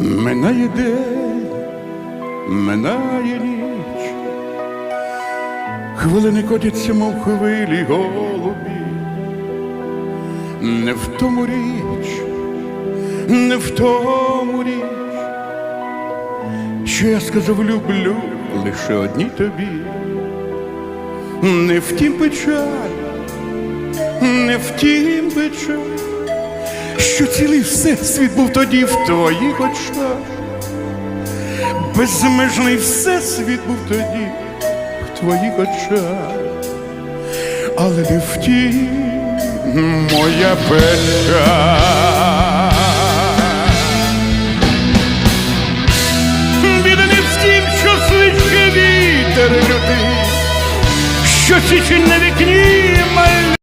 Минає день, минає ніч, хвилини котяться, мов хвилі голубі. Не в тому річ, не в тому річ, що я сказав люблю лише одній тобі. Не втім печаль, не втім печаль, що цілий всесвіт був тоді в твоїх очах. Безмежний всесвіт був тоді в твоїх очах, але не втім моя печаль. Що січень на вікні.